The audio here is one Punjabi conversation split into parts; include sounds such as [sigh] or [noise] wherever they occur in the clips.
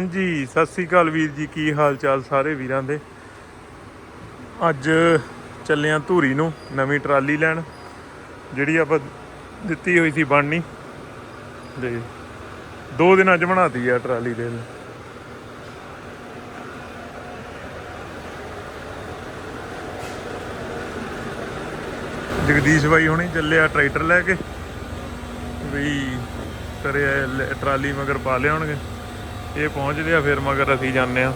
ਹਾਂਜੀ, ਸਤਿ ਸ੍ਰੀ ਅਕਾਲ ਵੀਰ ਜੀ, ਕੀ ਹਾਲ ਚਾਲ ਸਾਰੇ ਵੀਰਾਂ ਦੇ? ਅੱਜ ਚੱਲੇ ਧੂਰੀ ਨੂੰ, ਨਵੀਂ ਟਰਾਲੀ ਲੈਣ, ਜਿਹੜੀ ਆਪਾਂ ਦਿੱਤੀ ਹੋਈ ਸੀ ਬਣਨੀ। ਤੇ ਦੋ ਦਿਨਾਂ ਚ ਬਣਾਤੀ ਆ ਟਰਾਲੀ ਦੇ ਜਗਦੀਸ਼ ਬਾਈ ਹੁਣੇ ਚੱਲਿਆ ਟਰੈਕਟਰ ਲੈ ਕੇ, ਵੀ ਕਰਿਆ ਟਰਾਲੀ ਮਗਰ ਪਾ ਲਿਆਉਣਗੇ। ਇਹ ਪਹੁੰਚਦੇ ਆ, ਫਿਰ ਮਗਰ ਅਸੀਂ ਜਾਂਦੇ ਆ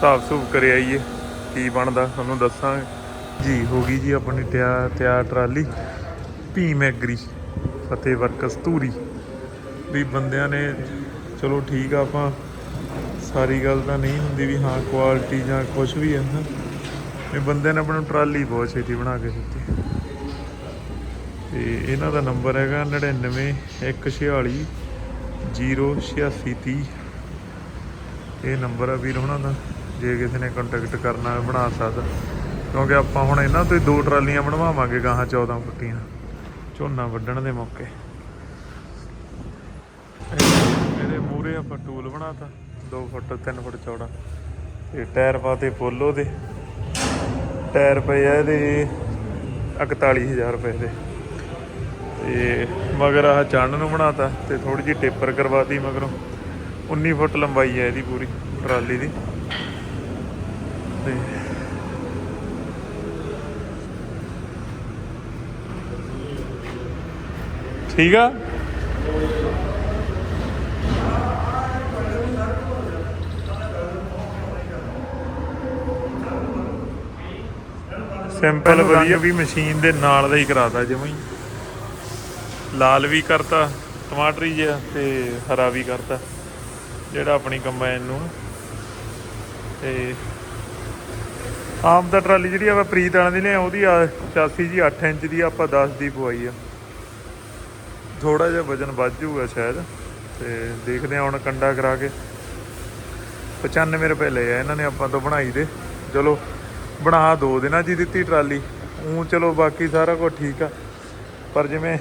ਸਾਫ਼ ਸੁਫ ਕਰੇ ਆਈਏ, ਕੀ ਬਣਦਾ, ਤੁਹਾਨੂੰ ਦੱਸਾਂਗੇ। ਜੀ, ਹੋ ਗਈ ਜੀ ਆਪਣੀ ਤਿਆਰ ਤਿਆਰ trolley. Bhim agri, Fateh works Dhuri. ਵੀ ਬੰਦਿਆਂ ਨੇ, ਚਲੋ ਠੀਕ ਆ ਆਪਾਂ, ਸਾਰੀ ਗੱਲ ਤਾਂ ਨਹੀਂ ਹੁੰਦੀ ਵੀ ਹਾਂ ਕੁਆਲਿਟੀ ਜਾਂ ਕੁਝ ਵੀ ਹੈ। ਨਾ ਇਹ ਬੰਦੇ ਨੇ ਆਪਣੀ ਟਰਾਲੀ ਬਹੁਤ ਛੇਤੀ ਬਣਾ ਕੇ ਦਿੱਤੀ। ਤੇ ਇਹਨਾਂ ਦਾ ਨੰਬਰ ਹੈਗਾ 99 146 08630 ਇਹ ਨੰਬਰ ਆ ਵੀਰ ਉਹਨਾਂ ਦਾ। ਜੇ ਕਿਸੇ ਨੇ ਕੰਟੈਕਟ ਕਰਨਾ ਹੈ ਬਣਾ ਸਕਦਾ। ਕਿਉਂਕਿ ਆਪਾਂ ਹੁਣ ਇਹਨਾਂ ਤੋਂ ਹੀ ਦੋ ਟਰਾਲੀਆਂ ਬਣਵਾਵਾਂਗੇ ਗਾਹਾਂ 14 ਫੁੱਟੀਆਂ। ਝੋਨਾ ਵੱਢਣ ਦੇ ਮੌਕੇ। ਇਹਦੇ ਮੂਰੇ ਆਪਾਂ ਟੂਲ ਬਣਾਤਾ। 2 ਫੁੱਟ 3 ਫੁੱਟ ਚੌੜਾ। ਤੇ ਟਾਇਰ ਪਾਤੇ ਪੋਲੋ ਦੇ। ਟਾਇਰ ਪਏ ਆ ਇਹਦੇ 41000 ਰੁਪਏ ਦੇ। ਤੇ ਮਗਰ ਆਹ ਚੰਨ ਨੂੰ ਬਣਾਤਾ ਤੇ ਥੋੜੀ ਜਿਹੀ ਟੇਪਰ ਕਰਵਾਤੀ ਮਗਰੋਂ। 19 ਫੁੱਟ ਲੰਬਾਈ ਹੈ ਇਹਦੀ ਪੂਰੀ ਟਰਾਲੀ ਦੀ। ਤੇ ਠੀਕ ਆ? ਸਿੰਪਲ ਵਧੀਆ ਵੀ ਮਸ਼ੀਨ ਦੇ ਨਾਲ ਦਾ ਹੀ ਕਰਾਤਾ ਜਿਵੇਂ ਹੀ। ਲਾਲ ਵੀ ਕਰਤਾ, ਟਮਾਟਰੀ ਜਿਹਾ ਤੇ ਹਰਾ ਵੀ ਕਰਤਾ। ਜਿਹੜਾ ਆਪਣੀ ਕੰਬਾਈਨ ਨੂੰ। ਤੇ ਆਮ ਦਾ ਟਰਾਲੀ ਜਿਹੜੀ ਆਪਾਂ ਪ੍ਰੀਤ ਵਾਲਿਆਂ ਦੀ ਲਿਆ ਉਹਦੀ ਆ ਚਾਸੀ ਜੀ 8 ਇੰਚ ਦੀ ਆਪਾਂ 10 ਦੀ ਪਵਾਈ ਆ। ਥੋੜਾ ਜਿਹਾ ਵਜਨ ਵੱਧ ਜਾਊਗਾ ਸ਼ਾਇਦ, ਤੇ ਦੇਖਦੇ ਆ ਹੁਣ ਕੰਡਾ ਕਰਾ ਕੇ। 95 ਰੁਪਏ ਲਏ ਆ ਇਹਨਾਂ ਨੇ ਆਪਾਂ ਤੋਂ ਬਣਾਈ ਦੇ। ਚਲੋ, ਬਣਾ ਦੋ ਦਿਨਾਂ ਦੀ ਦਿੱਤੀ ਟਰਾਲੀ। ਉਹ ਚਲੋ ਬਾਕੀ ਸਾਰਾ ਕੁਝ ਠੀਕ ਆ। ਪਰ ਜਿਵੇਂ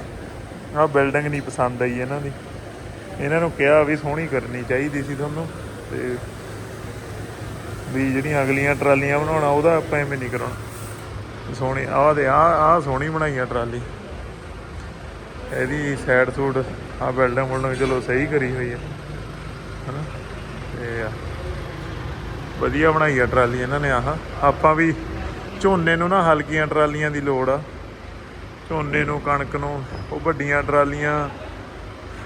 ਆਹ ਬਿਲਡਿੰਗ ਨਹੀਂ ਪਸੰਦ ਆਈ ਇਹਨਾਂ ਦੀ। ਇਹਨਾਂ ਨੂੰ ਕਿਹਾ ਵੀ ਸੋਹਣੀ ਕਰਨੀ ਚਾਹੀਦੀ ਸੀ ਤੁਹਾਨੂੰ ਤੇ ਵੀ ਜਿਹੜੀਆਂ ਅਗਲੀਆਂ ਟਰਾਲੀਆਂ ਬਣਾਉਣਾ, ਉਹਦਾ ਆਪਾਂ ਐਵੇਂ ਨਹੀਂ ਕਰਾਉਣਾ। ਸੋਹਣੀ, ਆਹ ਦੇ ਆਹ ਆਹ ਸੋਹਣੀ ਬਣਾਈ ਆ ਟਰਾਲੀ। ਇਹਦੀ ਸਾਈਡ ਸੂਟ ਆਹ ਬਿਲਡਿੰਗ ਬੁਲਡਿੰਗ ਚਲੋ ਸਹੀ ਕਰੀ ਹੋਈ ਹੈ ਹਨਾ? ਤੇ ਵਧੀਆ ਬਣਾਈ ਆ ਟਰਾਲੀ ਇਹਨਾਂ ਨੇ ਆਹ। ਆਪਾਂ ਵੀ ਝੋਨੇ ਨੂੰ ਨਾ ਹਲਕੀਆਂ ਟਰਾਲੀਆਂ ਦੀ ਲੋੜ ਆ। ਝੋਨੇ ਨੂੰ, ਕਣਕ ਨੂੰ, ਉਹ ਵੱਡੀਆਂ ਟਰਾਲੀਆਂ,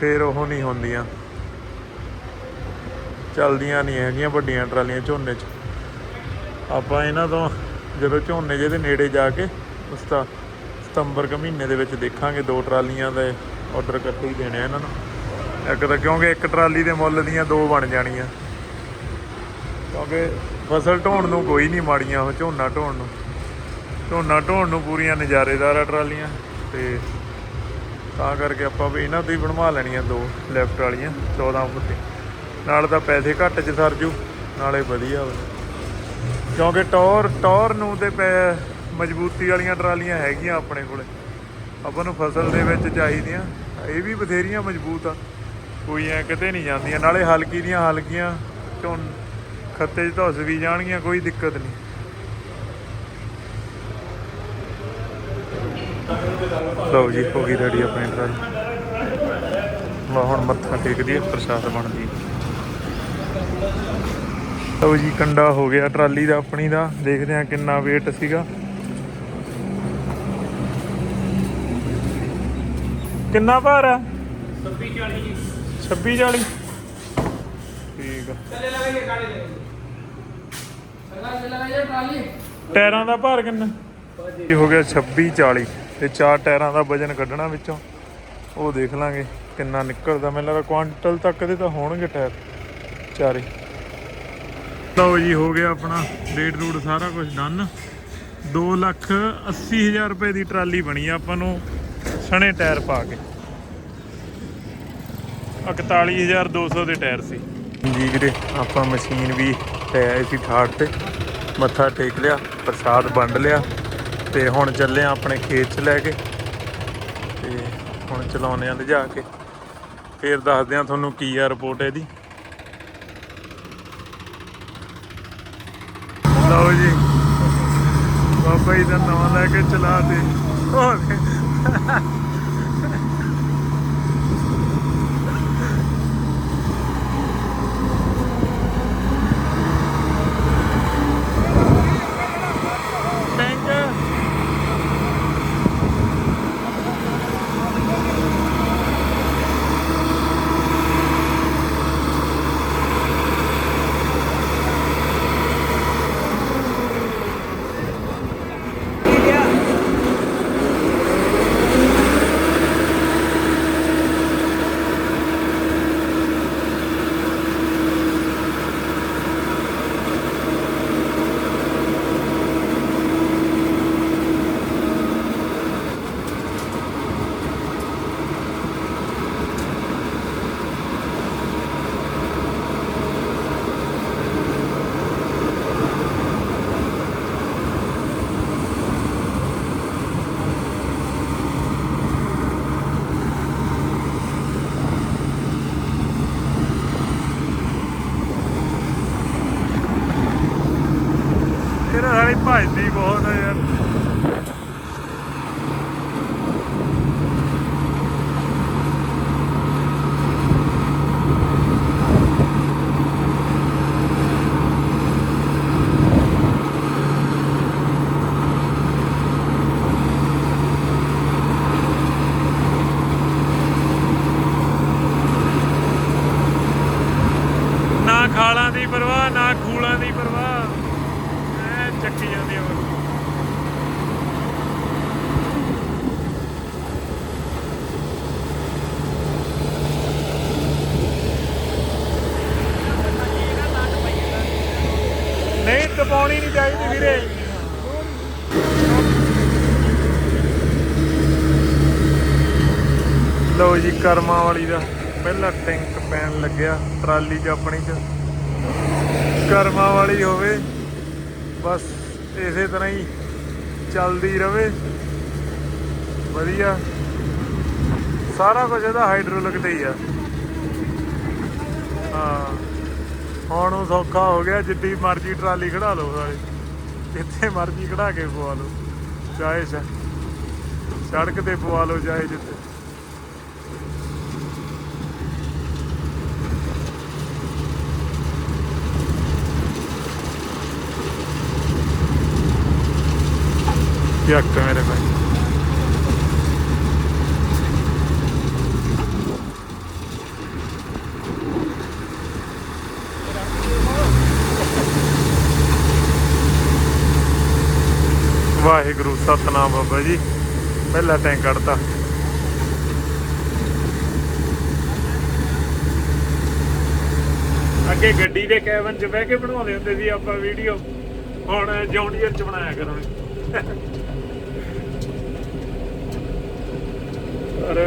ਫੇਰ ਉਹ ਨਹੀਂ ਹੁੰਦੀਆਂ। ਚੱਲਦੀਆਂ ਨਹੀਂ ਹੈਗੀਆਂ ਵੱਡੀਆਂ ਟਰਾਲੀਆਂ ਝੋਨੇ 'ਚ। ਆਪਾਂ ਇਹਨਾਂ ਤੋਂ ਜਦੋਂ ਝੋਨੇ ਜਿਹਦੇ ਨੇੜੇ ਜਾ ਕੇ, ਉਸ ਦਾ ਸਤੰਬਰ ਕ ਮਹੀਨੇ ਦੇ ਵਿੱਚ ਦੇਖਾਂਗੇ ਦੋ ਟਰਾਲੀਆਂ ਦੇ ਆਰਡਰ ਇਕੱਠੇ ਹੀ ਦੇਣੇ ਆ ਇਹਨਾਂ ਨੂੰ। ਇੱਕ ਤਾਂ ਕਿਉਂਕਿ ਇੱਕ ਟਰਾਲੀ ਦੇ ਮੁੱਲ ਦੀਆਂ ਦੋ ਬਣ ਜਾਣੀਆਂ। ਕਿਉਂਕਿ ਫਸਲ ਢੋਣ ਨੂੰ ਕੋਈ ਨਹੀਂ ਮਾੜੀਆਂ, ਉਹ ਝੋਨਾ ਢੋਣ ਨੂੰ। ਝੋਨਾ ਢੋਣ ਨੂੰ ਪੂਰੀਆਂ ਨਜ਼ਾਰੇਦਾਰ ਆ ਟਰਾਲੀਆਂ ਤੇ ਤਾਂ ਕਰਕੇ ਆਪਾਂ ਵੀ ਇਹਨਾਂ ਤੋਂ ਹੀ ਬਣਵਾ ਲੈਣੀਆਂ ਦੋ ਲੈਫਟ ਵਾਲੀਆਂ 14 ਫੁੱਟ ਨਾਲ ਤਾਂ ਪੈਸੇ ਘੱਟ ਚ ਸਰ ਜੂ, ਨਾਲੇ ਵਧੀਆ ਵਾ। ਕਿਉਂਕਿ ਟੌਰ ਟੌਰ ਨੂੰ ਤੇ ਪੈ ਮਜ਼ਬੂਤੀ ਵਾਲੀਆਂ ਟਰਾਲੀਆਂ ਹੈਗੀਆਂ ਆਪਣੇ ਕੋਲੇ। ਆਪਾਂ ਨੂੰ ਫਸਲ ਦੇ ਵਿੱਚ ਚਾਹੀਦੀਆਂ, ਇਹ ਵੀ ਬਥੇਰੀਆਂ ਮਜ਼ਬੂਤ ਆ। ਕੋਈ ਐ ਕਿਤੇ ਨਹੀਂ ਜਾਂਦੀਆਂ, ਨਾਲੇ ਹਲਕੀ ਦੀਆਂ ਹਲਕੀਆਂ, ਝੋਨ ਖੱਤੇ 'ਚ ਧੁੱਸ ਵੀ ਜਾਣਗੀਆਂ, ਕੋਈ ਦਿੱਕਤ ਨਹੀਂ। ਲਓ ਜੀ ਹੋ ਗਈ ਰੈਡੀ ਆਪਣੀ ਡਰਾਈ ਲਓ ਹੁਣ ਮੱਥਾ ਟੇਕਦੀ ਹੈ ਪ੍ਰਸ਼ਾਦ ਬਣਦੀ। ਲਓ ਜੀ ਕੰਡਾ ਹੋ ਗਿਆ ਟਰਾਲੀ ਦਾ ਆਪਣੀ ਦਾ। ਦੇਖਦੇ ਹਾਂ ਕਿੰਨਾ weight ਸੀਗਾ। ਕਿੰਨਾ ਭਾਰ ਆ? 26 40 26 40 ਠੀਕ ਆ। ਚਲੇ ਲਗਾਈਏ ਕਾੜੇ ਲੈ ਲਗਾ ਲਗਾਈਏ ਟਰਾਲੀ। ਟਾਇਰਾਂ ਦਾ ਭਾਰ ਕਿੰਨਾ? ਹੋ ਗਿਆ 26 40 ਤੇ ਚਾਰ ਟਾਇਰਾਂ ਦਾ ਵਜਨ ਕੱਢਣਾ ਵਿੱਚੋਂ। ਉਹ ਦੇਖ ਲਾਂਗੇ ਕਿੰਨਾ ਨਿਕਲਦਾ। ਮੈਨੂੰ ਲੱਗਦਾ ਕੁਆਂਟਲ ਤੱਕ ਦੇ ਤਾਂ ਹੋਣਗੇ ਟਾਇਰ। ਚਾਰੇ। ਲਓ ਜੀ, ਹੋ ਗਿਆ ਆਪਣਾ ਰੇਟ ਰੂਟ ਸਾਰਾ ਕੁਝ ਡਨ 2 ਲੱਖ 80 ਹਜ਼ਾਰ ਰੁਪਏ ਦੀ ਟਰਾਲੀ ਬਣੀ ਆਪਾਂ ਨੂੰ ਸਣੇ ਟਾਇਰ ਪਾ ਕੇ। 41200 ਦੇ ਟਾਇਰ ਸੀ। ਜੀ ਵੀਰੇ, ਆਪਾਂ ਮਸ਼ੀਨ ਵੀ ਲੈ ਆਏ ਸੀ ਠਾੜ ਤੇ। ਮੱਥਾ ਟੇਕ ਲਿਆ, ਪ੍ਰਸਾਦ ਵੰਡ ਲਿਆ। ਤੇ ਹੁਣ ਚੱਲੇ ਆ ਆਪਣੇ ਖੇਤ 'ਚ ਲੈ ਕੇ। ਤੇ ਹੁਣ ਚਲਾਉਣੇ ਆ ਜਾ ਕੇ। ਫੇਰ ਦੱਸਦੇ ਆ ਤੁਹਾਨੂੰ ਕੀ ਆ ਰਿਪੋਰਟ ਇਹਦੀ। ਲਓ ਜੀ। ਬਾਬਾ ਜੀ ਦਾ ਨਾਮ ਲੈ ਕੇ ਚਲਾ ਦੇ ਹੋਵੇ ਲਓ ਜੀ, ਕਰਮਾਂ ਵਾਲੀ ਦਾ ਪਹਿਲਾ ਟੈਂਕ ਪੈਣ ਲੱਗਿਆ ਟਰਾਲੀ 'ਚ ਆਪਣੀ 'ਚ। ਕਰਮਾਂ ਵਾਲੀ ਹੋਵੇ, ਬਸ ਇਸੇ ਤਰ੍ਹਾਂ ਹੀ ਚੱਲਦੀ ਰਵੇ। ਵਧੀਆ। ਸਾਰਾ ਕੁਝ ਇਹਦਾ ਹਾਈਡ੍ਰੋਲਿਕ ਤੇ ਹੀ ਆ। ਹਾਂ। ਹੁਣ ਉਹ ਸੌਖਾ ਹੋ ਗਿਆ, ਜਿੱਡੀ ਮਰਜ਼ੀ ਟਰਾਲੀ ਖੜਾ ਲਓ ਸਾਰੇ। ਜਿੱਥੇ ਮਰਜ਼ੀ ਖੜਾ ਕੇ ਪਵਾ ਲਓ। ਚਾਹੇ ਸੜਕ ਤੇ ਪਵਾ ਲਓ ਚਾਹੇ ਜਿੱਥੇ ਯੱਕ ਮੇਰੇ ਭਾਈ ਵਾਹਿਗੁਰੂ, ਸਤਨਾਮ ਬਾਬਾ ਜੀ। ਪਹਿਲਾ ਟੈਂਕ ਕੱਢਤਾ। ਅੱਗੇ ਗੱਡੀ ਦੇ ਕੈਬਨ 'ਚ ਬਹਿ ਕੇ ਬਣਾਉਂਦੇ ਹੁੰਦੇ ਸੀ ਆਪਾਂ ਵੀਡੀਓ। ਹੁਣ ਜੌਂਡੀਅਰ 'ਚ ਬਣਾਇਆ ਕਰਾਂਗੇ। ਪਰ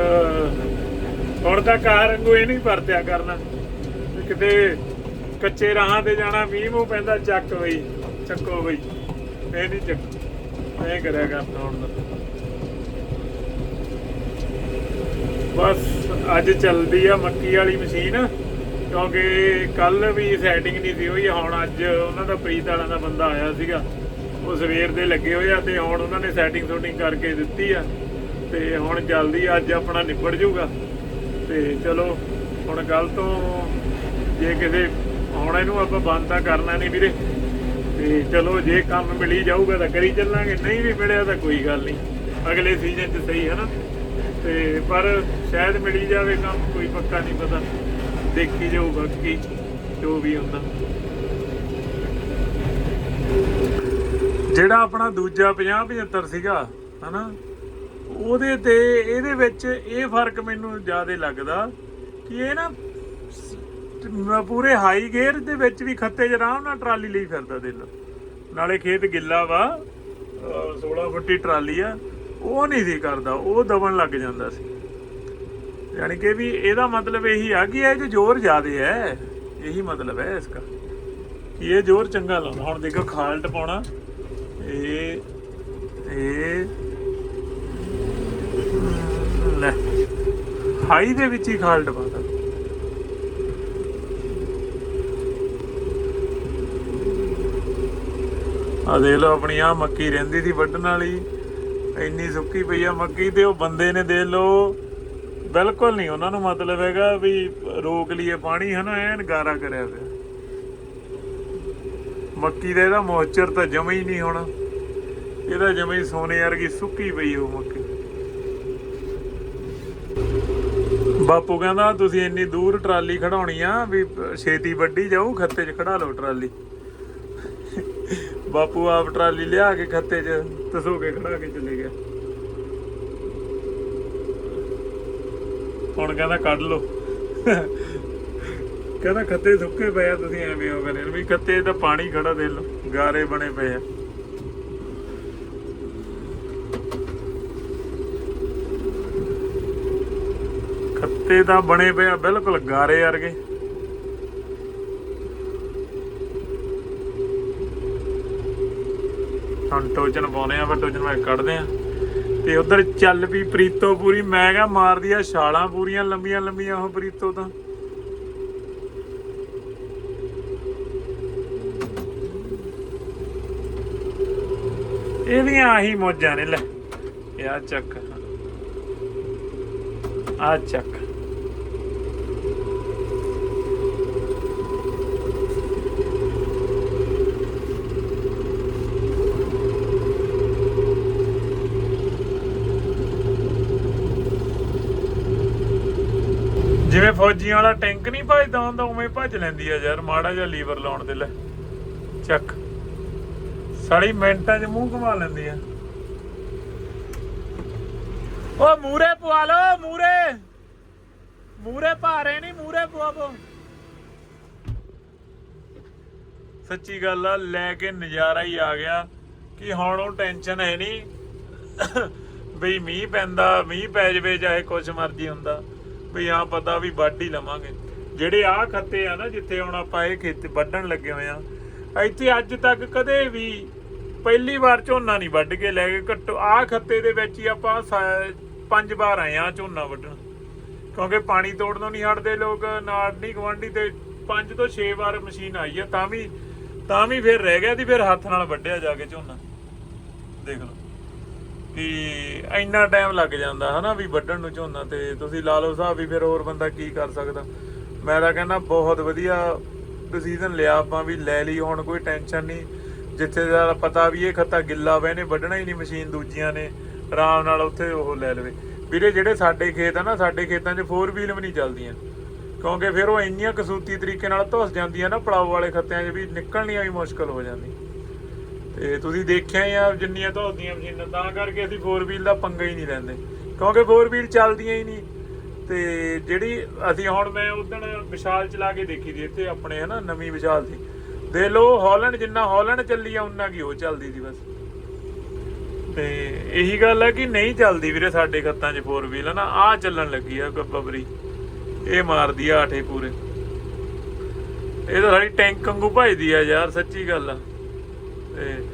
ਹੁਣ ਤਾਂ ਕਾਰ ਵਾਂਗੂ ਇਹ ਨਹੀਂ ਵਰਤਿਆ ਕਰਨਾ। ਵੀ ਕਿਤੇ ਕੱਚੇ ਰਾਹਾਂ ਤੇ ਜਾਣਾ, ਮੀਂਹ ਮੂੰਹ ਪੈਂਦਾ, ਚੱਕ ਬਈ, ਚੱਕੋ ਬਈ। ਇਹ ਨਹੀਂ ਚੱਕ ਐ ਕਰਿਆ ਕਰਨਾ ਹੁਣ ਤਾਂ ਬਸ, ਅੱਜ ਚੱਲਦੀ ਆ ਮੱਕੀ ਵਾਲੀ ਮਸ਼ੀਨ, ਕਿਉਂਕਿ ਕੱਲ ਵੀ ਸੈਟਿੰਗ ਨਹੀਂ ਸੀ ਹੋਈ, ਹੁਣ ਅੱਜ ਉਹਨਾਂ ਦਾ ਪ੍ਰੀਤ ਵਾਲਿਆਂ ਦਾ ਬੰਦਾ ਆਇਆ ਸੀਗਾ। ਉਹ ਸਵੇਰ ਦੇ ਲੱਗੇ ਹੋਏ ਆ ਤੇ ਹੁਣ ਉਹਨਾਂ ਨੇ ਸੈਟਿੰਗ ਸ਼ੂਟਿੰਗ ਕਰਕੇ ਦਿੱਤੀ ਆ। ਤੇ ਹੁਣ ਜਲਦੀ ਅੱਜ ਆਪਣਾ ਨਿਬੜ ਜਾਊਗਾ। ਤੇ ਚਲੋ, ਹੁਣ ਕੱਲ ਤੋਂ ਜੇ ਕਿਸੇ, ਹੁਣ ਇਹਨੂੰ ਆਪਾਂ ਬੰਦ ਤਾਂ ਕਰਨਾ ਨਹੀਂ ਵੀਰੇ। ਤੇ ਚਲੋ, ਜੇ ਕੰਮ ਮਿਲੀ ਜਾਊਗਾ ਤਾਂ ਕਰੀ ਚੱਲਾਂਗੇ, ਨਹੀਂ ਵੀ ਮਿਲਿਆ ਤਾਂ ਕੋਈ ਗੱਲ ਨਹੀਂ। ਅਗਲੇ ਸੀਜ਼ਨ 'ਚ ਸਹੀ ਹੈ ਨਾ। ਤੇ ਪਰ ਸ਼ਾਇਦ ਮਿਲੀ ਜਾਵੇ ਕੰਮ, ਕੋਈ ਪੱਕਾ ਨਹੀਂ ਪਤਾ। ਦੇਖੀ ਜਾਊ ਬਾਕੀ ਜੋ ਵੀ ਹੁੰਦਾ। ਜਿਹੜਾ ਆਪਣਾ ਦੂਜਾ 50 75 ਸੀਗਾ, ਹਨਾ? ਉਹਦੇ ਤੇ ਇਹਦੇ ਵਿੱਚ ਇਹ ਫ਼ਰਕ ਮੈਨੂੰ ਜ਼ਿਆਦਾ ਲੱਗਦਾ ਕਿ ਇਹ ਨਾ ਪੂਰੇ ਹਾਈ ਗੇਅਰ ਦੇ ਵਿੱਚ ਵੀ ਖੱਤੇ 'ਚ ਆਰਾਮ ਨਾਲ ਟਰਾਲੀ ਲਈ ਫਿਰਦਾ ਦਿਲ। ਨਾਲੇ ਖੇਤ ਗਿੱਲਾ ਵਾ, ਅਹ 16 ਫੁੱਟੀ ਟਰਾਲੀ ਆ, ਉਹ ਨਹੀਂ ਸੀ ਕਰਦਾ, ਉਹ ਦਬਣ ਲੱਗ ਜਾਂਦਾ ਸੀ। ਯਾਨੀ ਕਿ ਵੀ ਇਹਦਾ ਮਤਲਬ ਇਹੀ ਆ ਕਿ ਇਹ 'ਚ ਜ਼ੋਰ ਜ਼ਿਆਦਾ ਹੈ। ਇਹੀ ਮਤਲਬ ਹੈ ਇਸ ਇਸਕਾ ਕਿ ਇਹ ਜ਼ੋਰ ਚੰਗਾ ਲਾਉਂਦਾ। ਹੁਣ ਦੇਖੋ, ਖਾਲਟ ਪਾਉਣਾ, ਇਹ ਇਹ ਲੈ। ਹਾਈ ਦੇ ਵਿੱਚ ਹੀ ਖਾਲਟ ਪਾਉਂਦਾ ਆ ਦੇਖ ਲਓ ਆਪਣੀ ਆ ਮੱਕੀ ਰਹਿੰਦੀ ਸੀ ਵੱਢਣ ਵਾਲੀ। ਇੰਨੀ ਸੁੱਕੀ ਪਈ ਆ ਮੱਕੀ ਤੇ ਉਹ ਬੰਦੇ ਨੇ ਦੇ ਲਓ, ਬਿਲਕੁਲ ਨਹੀਂ ਉਹਨਾਂ ਨੂੰ ਮਤਲਬ ਹੈਗਾ ਵੀ ਰੋਕ ਲਈਏ ਪਾਣੀ, ਹਨਾ, ਐਨ ਗਾਰਾ ਕਰਿਆ ਪਿਆ। ਮੱਕੀ ਦਾ ਇਹਦਾ ਮੋਚਰ ਤਾਂ ਜਮਾ ਹੀ ਨਹੀਂ ਹੋਣਾ। ਇਹਦਾ ਜਮਾ ਹੀ ਸੋਨੇ ਵਰਗੀ ਸੁੱਕੀ ਪਈ ਉਹ ਮੱਕੀ। ਬਾਪੂ ਕਹਿੰਦਾ, ਤੁਸੀਂ ਇੰਨੀ ਦੂਰ ਟਰਾਲੀ ਖੜਾਉਣੀ ਆ ਵੀ ਛੇਤੀ ਵੱਡੀ ਜਾਊ, ਖੱਤੇ 'ਚ ਖੜਾ ਲਓ ਟਰਾਲੀ। ਬਾਪੂ ਆਪ ਟਰਾਲੀ ਲਿਆ ਕੇ ਖੱਤੇ 'ਚ ਤਸੋ ਕੇ ਖੜਾ ਕੇ ਚਲੇ ਗਿਆ। ਹੁਣ ਕਹਿੰਦਾ, ਕੱਢ ਲਓ। ਕਹਿੰਦਾ, ਖੱਤੇ ਸੁੱਕੇ ਪਏ ਆ, ਤੁਸੀਂ ਐਵੇਂ ਹੋ ਗਏ ਵੀ ਖੱਤੇ ਤਾਂ ਪਾਣੀ ਖੜਾ ਦੇ ਲਓ, ਗਾਰੇ ਬਣੇ ਪਏ ਆ। ਖੱਤੇ ਤਾਂ ਬਣੇ ਪਏ ਆ, ਬਿਲਕੁਲ ਗਾਰੇ ਵਰਗੇ। ਹੁਣ ਟੋਜਨ ਪਾਉਨੇ ਆ ਪਰ ਟੋਜਨ ਮੈਂ ਕੱਢਦੇ ਆ। ਤੇ ਉਧਰ ਚੱਲ ਵੀ ਪ੍ਰੀਤੋ ਪੂਰੀ, ਮੈਂ ਕਿਹਾ ਮਾਰਦੀ ਆ ਛਾਲਾਂ ਪੂਰੀਆਂ ਲੰਬੀਆਂ ਲੰਬੀਆਂ ਉਹ ਪ੍ਰੀਤੋ ਤਾਂ। ਇਹਦੀਆਂ ਆਹੀ ਮੋਜਾਂ ਨੇ, ਲੈ। ਆ ਚੱਕ। ਆ ਚੱਕ। ਜਿਵੇਂ ਫੌਜੀਆਂ ਵਾਲਾ ਟੈਂਕ ਨਹੀਂ ਭੱਜਦਾ ਹੁੰਦਾ, ਉਵੇਂ ਭੱਜ ਲੈਂਦੀ ਆ ਯਾਰ, ਮਾੜਾ ਜਿਹਾ ਲੀਵਰ ਲਾਉਣ ਦੇ ਲੈ। ਚੱਕ। ਸਾਲੀ ਮਿੰਟਾਂ 'ਚ ਮੂੰਹ ਘੁਮਾ ਲੈਂਦੀ ਆ। ਓ ਮੂਰੇ ਪਵਾ ਲੋ ਮੂਰੇ। ਮੂਰੇ ਭਾਰੇ ਨਹੀਂ, ਮੂਰੇ ਪਵਾਵੋ ਸੱਚੀ ਗੱਲ ਆ, ਲੈ ਕੇ ਨਜ਼ਾਰਾ ਹੀ ਆ ਗਿਆ ਕਿ ਹੁਣ ਉਹ ਟੈਨਸ਼ਨ ਹੈ ਨਹੀਂ। [coughs] ਬਈ ਮੀਂਹ ਪੈਂਦਾ, ਮੀਂਹ ਪੈ ਜਵੇ, ਚਾਹੇ ਕੁਛ ਮਰਜ਼ੀ ਹੁੰਦਾ। ਵੀ ਆ ਪਤਾ ਵੀ ਵੱਢ ਹੀ ਲਵਾਂਗੇ। ਜਿਹੜੇ ਆ ਖੱਤੇ ਆ ਨਾ, ਜਿੱਥੇ ਹੁਣ ਆਪਾਂ ਇਹ ਖੇਤ ਵੱਢਣ ਲੱਗੇ ਹੋਏ ਆ, ਇੱਥੇ ਅੱਜ ਤੱਕ ਕਦੇ ਵੀ ਪਹਿਲੀ ਵਾਰ ਝੋਨਾ ਨਹੀਂ ਵੱਢ ਕੇ ਲੈ ਕੇ ਘੱਟੋ ਆ ਖੱਤੇ ਦੇ ਵਿੱਚ ਹੀ ਆਪਾਂ ਪੰਜ ਵਾਰ ਆਏ ਆ ਝੋਨਾ ਵੱਢਣ। ਕਿਉਂਕਿ ਪਾਣੀ ਤੋੜਨੋਂ ਨਹੀਂ ਹਟਦੇ ਲੋਕ ਨਾਲ ਨਹੀਂ ਗਵਾਂਢੀ ਤੇ ਪੰਜ ਤੋਂ 6 ਵਾਰ ਮਸ਼ੀਨ ਆਈ ਆ, ਤਾਂ ਵੀ ਤਾਂ ਵੀ ਫਿਰ ਰਹਿ ਗਿਆ ਦੀ ਫਿਰ ਹੱਥ ਨਾਲ ਵੱਢਿਆ ਜਾ ਕੇ ਝੋਨਾ। ਦੇਖ ਲਓ। ਕਿ ਇੰਨਾ ਟਾਈਮ ਲੱਗ ਜਾਂਦਾ ਹਨਾ ਵੀ ਵੱਢਣ ਨੂੰ ਝੋਨਾ ਤੇ ਤੁਸੀਂ ਲਾ ਲਓ ਸਾਹਿਬ ਵੀ ਫਿਰ ਹੋਰ ਬੰਦਾ ਕੀ ਕਰ ਸਕਦਾ। ਮੈਂ ਤਾਂ ਕਹਿੰਦਾ ਬਹੁਤ ਵਧੀਆ ਡਿਸੀਜਨ ਲਿਆ ਆਪਾਂ ਵੀ ਲੈ ਲਈ, ਹੁਣ ਕੋਈ ਟੈਨਸ਼ਨ ਨਹੀਂ। ਜਿੱਥੇ ਦਾ ਪਤਾ ਵੀ ਇਹ ਖੱਤਾ ਗਿੱਲਾ ਵਾ, ਇਹਨੇ ਵੱਢਣਾ ਹੀ ਨਹੀਂ ਮਸ਼ੀਨ ਦੂਜੀਆਂ ਨੇ, ਆਰਾਮ ਨਾਲ ਉੱਥੇ ਉਹ ਲੈ ਲਵੇ। ਵੀਰੇ ਜਿਹੜੇ ਸਾਡੇ ਖੇਤ ਆ ਨਾ, ਸਾਡੇ ਖੇਤਾਂ 'ਚ 4 ਵੀਲ ਵੀ ਨਹੀਂ ਚੱਲਦੀਆਂ। ਕਿਉਂਕਿ ਫਿਰ ਉਹ ਇੰਨੀਆਂ ਕਸੂਤੀ ਤਰੀਕੇ ਨਾਲ ਧੁੱਸ ਜਾਂਦੀਆਂ ਨਾ ਪੜਾਉ ਵਾਲੇ ਖੱਤਿਆਂ 'ਚ ਵੀ ਨਿਕਲਣੀਆਂ ਵੀ ਮੁਸ਼ਕਲ ਹੋ ਜਾਂਦੀ ਤੇ ਤੁਸੀਂ ਦੇਖਿਆ ਹੀ ਆ, ਜਿੰਨੀਆਂ ਧੋਦੀਆਂ ਮਸ਼ੀਨਾਂ, ਤਾਂ ਕਰਕੇ ਅਸੀਂ 4 ਵੀਲ ਦਾ ਪੰਗਾ ਹੀ ਨਹੀਂ ਲੈਂਦੇ। ਕਿਉਂਕਿ 4 ਵੀਲ ਚੱਲਦੀਆਂ ਹੀ ਨਹੀਂ। ਤੇ ਜਿਹੜੀ ਅਸੀਂ ਹੁਣ ਮੈਂ ਉਦਣ ਵਿਸ਼ਾਲ ਚਲਾ ਕੇ ਦੇਖੀ ਦੀ ਇੱਥੇ ਆਪਣੇ ਹਨਾ, ਨਵੀਂ ਵਿਸ਼ਾਲ ਸੀ। ਦੇ ਲੋ ਹਾਲੈਂਡ ਜਿੰਨਾ ਹਾਲੈਂਡ ਚੱਲੀ ਆ ਉਨਾ ਕੀ ਉਹ ਚੱਲਦੀ ਸੀ ਬਸ। ਤੇ ਇਹੀ ਗੱਲ ਹੈ ਕਿ ਨਹੀਂ ਚੱਲਦੀ ਵੀਰੇ ਸਾਡੇ ਖੱਤਾਂ 'ਚ 4 ਵੀਲ ਨਾ ਆ ਚੱਲਣ ਲੱਗੀ ਆ ਬੱਬਰੀ। ਇਹ ਮਾਰਦੀ ਆ ਆਠੇ ਪੂਰੇ। ਇਹ ਤਾਂ ਸਾਡੀ ਟੈਂਕ ਵਾਂਗੂ ਭਜਦੀ ਆ ਯਾਰ, ਸੱਚੀ ਗੱਲ ਆ। ਤੇ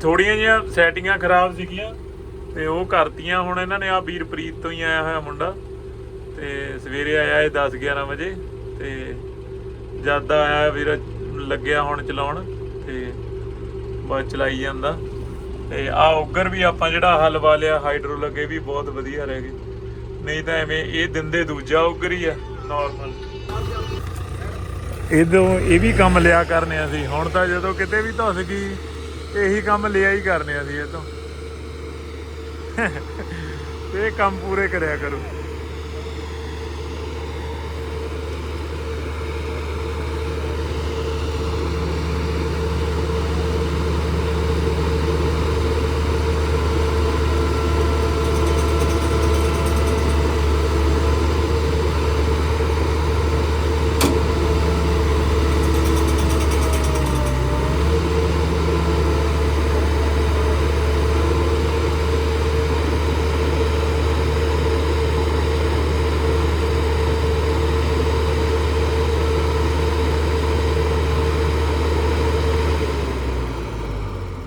ਥੋੜੀਆਂ ਜਿਹੀਆਂ ਸੈਟਿੰਗਾਂ ਖਰਾਬ ਸੀਗੀਆਂ ਤੇ ਉਹ ਕਰਤੀਆਂ। ਹੁਣ ਇਹਨਾਂ ਨੇ ਆ ਵੀਰਪ੍ਰੀਤ ਤੋਂ ਹੀ ਆਇਆ ਹੋਇਆ ਮੁੰਡਾ ਤੇ ਸਵੇਰੇ ਆਇਆ ਇਹ 10 11 ਵਜੇ ਤੇ ਜਦ ਆਇਆ ਵੀਰ ਲੱਗਿਆ ਹੁਣ ਚਲਾਉਣ ਤੇ ਬਸ ਚਲਾਈ ਜਾਂਦਾ। ਤੇ ਆ ਉਗਰ ਵੀ ਆਪਾਂ ਜਿਹੜਾ ਹਲ ਵਾ ਲਿਆ ਹਾਈਡਰੋ ਲੱਗੇ ਵੀ ਬਹੁਤ ਵਧੀਆ ਰਹਿ ਗਏ। ਨਹੀਂ ਤਾਂ ਐਵੇਂ ਇਹ ਦਿੰਦੇ ਦੂਜਾ ਉਗਰ ਹੀ ਆ ਨਾਰਮਲ ਇਦੋਂ ਇਹ ਵੀ ਕੰਮ ਲਿਆ ਕਰਨੇ ਅਸੀਂ। ਹੁਣ ਤਾਂ ਜਦੋਂ ਕਿਤੇ ਵੀ ਧੁੱਸ ਗਈ ਇਹੀ ਕੰਮ ਲਿਆ ਹੀ ਕਰਨੇ ਅਸੀਂ ਇਹ ਤੋਂ। ਇਹ ਕੰਮ ਪੂਰੇ ਕਰਿਆ ਕਰੋ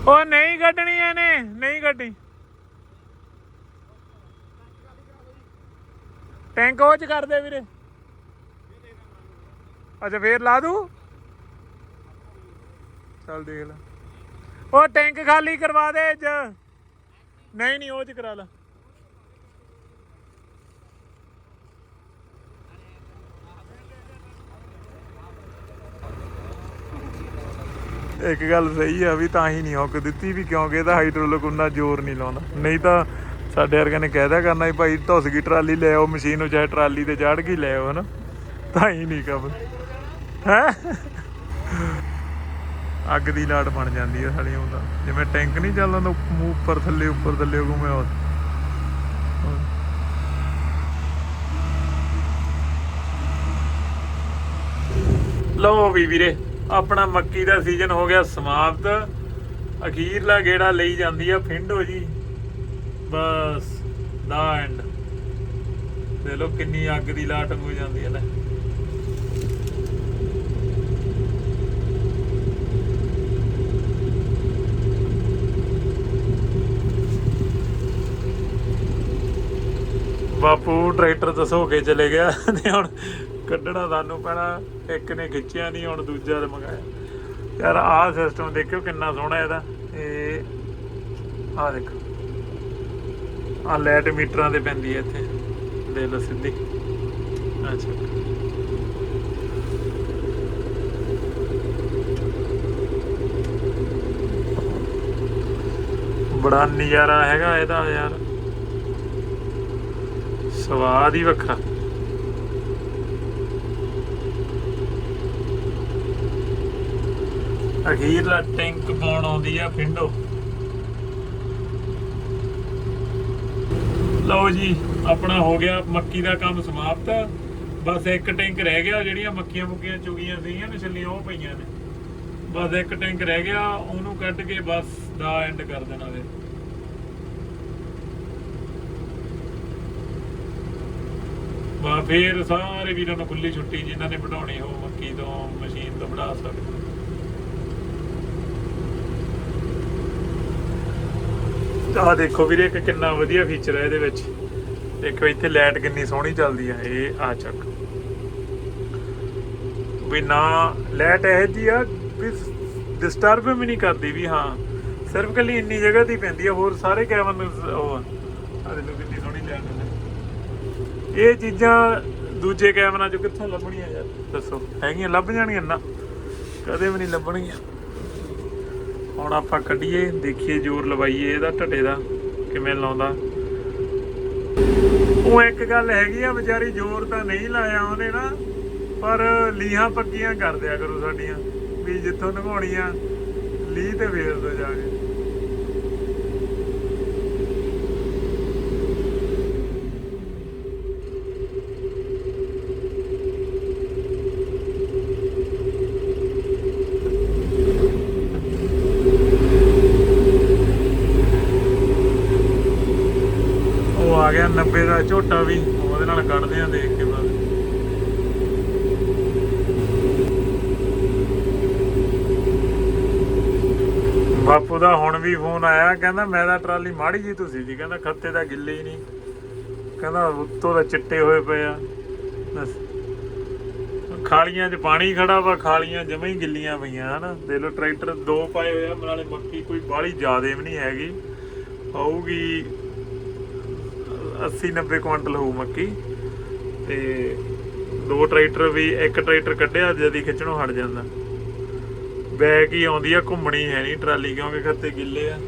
ਉਹ ਨਹੀਂ ਕੱਢਣੀ ਇਹਨੇ ਨਹੀਂ ਕੱਢੀ ਟੈਂਕ ਉਹ ਚ ਕਰ ਦੇ ਵੀਰੇ। ਅੱਛਾ, ਫੇਰ ਲਾ ਦੂ? ਚੱਲ ਦੇਖ ਲੈ। ਉਹ ਟੈਂਕ ਖਾਲੀ ਕਰਵਾ ਦੇ ਇਹ ਨਹੀਂ ਨਹੀਂ, ਉਹ ਚ ਕਰਾ ਲਾ। ਇੱਕ ਗੱਲ ਸਹੀ ਆ ਵੀ ਤਾਂ ਹੀ ਨਹੀਂ ਹੁੱਕ ਦਿੱਤੀ ਵੀ ਕਿਉਂਕਿ ਇਹਦਾ ਹਾਈਡ੍ਰੋਲਿਕ ਉਨਾ ਜ਼ੋਰ ਨਹੀਂ ਲਾਉਂਦਾ। ਨਹੀਂ ਤਾਂ ਸਾਡੇ ਵਰਗਿਆਂ ਨੇ ਕਹਿਦਾ ਕਰਨਾ ਵੀ ਭਾਈ ਧੁੱਸ ਗਈ ਟਰਾਲੀ ਲੈ ਆਓ, ਮਸ਼ੀਨ ਨੂੰ ਚਾਹੇ ਟਰਾਲੀ ਤੇ ਚੜ ਕੇ ਲੈ ਆਓ, ਹਨਾ? ਤਾਂ ਹੀ ਨਹੀਂ ਕੰਮ। ਹੈ? ਅੱਗ ਦੀ ਲਾਟ ਬਣ ਜਾਂਦੀ ਹੈ ਸਾਲੀ ਉਹਦਾ ਜਿਵੇਂ ਟੈਂਕ ਨਹੀਂ ਚੱਲਦਾ ਹੁੰਦਾ, ਮੂੰਹ ਉੱਪਰ, ਥੱਲੇ ਉੱਪਰ, ਥੱਲੇ ਘੁੰਮਿਆ ਉਹ ਲਓ ਵੀ ਵੀਰੇ, ਆਪਣਾ ਮੱਕੀ ਦਾ ਸੀਜ਼ਨ ਹੋ ਗਿਆ ਸਮਾਪਤ। ਅਖੀਰਲਾ ਗੇੜਾ ਲਈ ਜਾਂਦੀ ਆ, ਫਿੰਡੋ ਜੀ। ਬਸ ਦਾ ਐਂਡ ਦੇ ਲੋ ਕਿੰਨੀ ਅੱਗ ਦੀ ਲਾਟ ਹੋ ਜਾਂਦੀ ਹੈ ਲੈ ਬਾਪੂ ਟਰੈਕਟਰ ਦਸੋ ਕੇ ਚਲੇ ਗਿਆ ਤੇ ਹੁਣ ਕੱਢਣਾ ਸਾਨੂੰ ਪੈਣਾ। ਇੱਕ ਨੇ ਖਿੱਚਿਆ ਨਹੀਂ ਹੁਣ ਦੂਜਾ ਨੇ ਮੰਗਾਇਆ। ਯਾਰ ਆਹ ਸਿਸਟਮ ਦੇਖਿਓ ਕਿੰਨਾ ਸੋਹਣਾ ਇਹਦਾ। ਇਹ ਆਹ ਦੇਖੋ। ਆਹ ਲਾਈਟ ਮੀਟਰਾਂ ਤੇ ਪੈਂਦੀ ਹੈ ਇੱਥੇ। ਦੇ ਲਓ ਸਿੱਧੀ। ਅੱਛਾ। ਬੜਾ ਨਜ਼ਾਰਾ ਹੈਗਾ ਇਹਦਾ ਯਾਰ। ਸਵਾਦ ਹੀ ਵੱਖਰਾ। ਅਖੀਰਲਾ ਟੈਂਕ ਪਾਉਣ ਆਉਂਦੀ ਆ ਫਿੰਡੋ ਲਓ ਜੀ, ਆਪਣਾ ਹੋ ਗਿਆ, ਮੱਕੀ ਦਾ ਕੰਮ ਸਮਾਪਤ। ਬਸ ਇੱਕ ਟੈਂਕ ਰਹਿ ਗਿਆ, ਜਿਹੜੀਆਂ ਮੱਕੀਆਂ ਮੁੱਕੀਆਂ ਚੁਗੀਆਂ ਸੀਗੀਆਂ ਨੇ ਛੱਲੀਆਂ ਉਹ ਪਈਆਂ ਨੇ। ਬਸ ਇੱਕ ਟੈਂਕ ਰਹਿ ਗਿਆ, ਉਹਨੂੰ ਕੱਢ ਕੇ ਬਸ ਦਾ ਐਂਡ ਕਰ ਦੇਣਾ ਵੇ ਬਾ ਫੇਰ ਸਾਰੇ ਵੀਰਾਂ ਨੂੰ ਖੁੱਲੀ ਛੁੱਟੀ, ਜਿਨ੍ਹਾਂ ਨੇ ਵਢਾਉਣੀ ਹੋ ਮੱਕੀ ਤੋਂ, ਮਸ਼ੀਨ ਤੋਂ ਵਢਾ ਸਕਦੇ। ਆਹ ਦੇਖੋ ਵੀਰੇ, ਇੱਕ ਕਿੰਨਾ ਵਧੀਆ ਫੀਚਰ ਹੈ ਇਹਦੇ ਵਿੱਚ। ਦੇਖੋ ਇੱਥੇ ਲਾਈਟ ਕਿੰਨੀ ਸੋਹਣੀ ਚੱਲਦੀ ਹੈ ਇਹ ਆ ਚੱਕ। ਵੀ ਨਾ ਲਾਈਟ ਇਹ ਜੀ ਆ ਵੀ ਡਿਸਟਰਬ ਵੀ ਨਹੀਂ ਕਰਦੀ ਵੀ ਹਾਂ, ਸਿਰਫ ਕੱਲੀ ਇੰਨੀ ਜਗ੍ਹਾ ਤੇ ਪੈਂਦੀ ਆ, ਹੋਰ ਸਾਰੇ ਕੈਮਨ ਉਹ ਆ। ਦੇਖੋ ਕਿੰਨੀ ਸੋਹਣੀ ਲਾਈਟ ਇਹ ਚੀਜ਼ਾਂ ਦੂਜੇ ਕੈਮਰਾ ਚ ਕਿੱਥੋਂ ਲੱਭਣੀਆਂ ਯਾਰ? ਦੱਸੋ, ਹੈਗੀਆਂ, ਲੱਭ ਜਾਣਗੀਆਂ ਨਾ। ਕਦੇ ਵੀ ਨਹੀਂ ਲੱਭਣਗੀਆਂ। ਹੁਣ ਆਪਾਂ ਕੱਢੀਏ, ਦੇਖੀਏ, ਜ਼ੋਰ ਲਵਾਈਏ ਇਹਦਾ ਢੱਡੇ ਦਾ, ਕਿਵੇਂ ਲਾਉਂਦਾ। ਉਹ ਇੱਕ ਗੱਲ ਹੈਗੀ ਆ, ਵਿਚਾਰੀ ਜ਼ੋਰ ਤਾਂ ਨਹੀਂ ਲਾਇਆ ਉਹਨੇ ਨਾ, ਪਰ ਲੀਹਾਂ ਪੱਕੀਆਂ ਕਰ ਦਿਆ ਕਰੋ ਸਾਡੀਆਂ, ਵੀ ਜਿੱਥੋਂ ਨਗਾਉਣੀਆਂ, ਲੀਹ ਤੇ ਫੇਰ ਦੋ ਜਾ ਕੇ ਉਹ ਆ ਗਿਆ 90 ਦਾ ਝੋਟਾ ਵੀ ਉਹਦੇ ਨਾਲ ਕੱਢਦੇ ਆ ਦੇਖ ਕੇ ਬਾਅਦ। ਬਾਪੂ ਦਾ ਹੁਣ ਵੀ ਫੋਨ ਆਇਆ, ਕਹਿੰਦਾ ਮੈਂ ਤਾਂ ਟਰਾਲੀ ਮਾੜੀ ਜੀ ਤੁਸੀਂ ਜੀ ਕਹਿੰਦਾ ਖੱਤੇ ਦਾ ਗਿੱਲੇ ਹੀ ਨਹੀਂ। ਕਹਿੰਦਾ ਉੱਤੋਂ ਦਾ ਚਿੱਟੇ ਹੋਏ ਪਏ ਆ। ਖਾਲੀਆਂ 'ਚ ਪਾਣੀ ਖੜਾ ਵਾ, ਖਾਲੀਆਂ ਜਮਾਂ ਹੀ ਗਿੱਲੀਆਂ ਪਈਆਂ, ਹਨ। ਦੇ ਲੋ ਟਰੈਕਟਰ ਦੋ ਪਾਏ ਹੋਏ ਆ ਨਾਲੇ ਮੱਕੀ ਕੋਈ ਬਾਹਲੀ ਜ਼ਿਆਦੇ ਵੀ ਨਹੀਂ ਹੈਗੀ। ਆਊਗੀ 80 90 ਕੁਇੰਟਲ ਹੋਊ ਮੱਕੀ। ਤੇ ਦੋ ਟਰੈਕਟਰ ਵੀ, ਇੱਕ ਟਰੈਕਟਰ ਕੱਢਿਆ ਜਦੀ ਖਿੱਚਣੋਂ ਹਟ ਜਾਂਦਾ। ਬੈਕ ਹੀ ਆਉਂਦੀ ਆ, ਘੁੰਮਣੀ ਹੈ ਨਹੀਂ ਟਰਾਲੀ ਕਿਉਂਕਿ ਖੱਤੇ ਗਿੱਲੇ ਆ।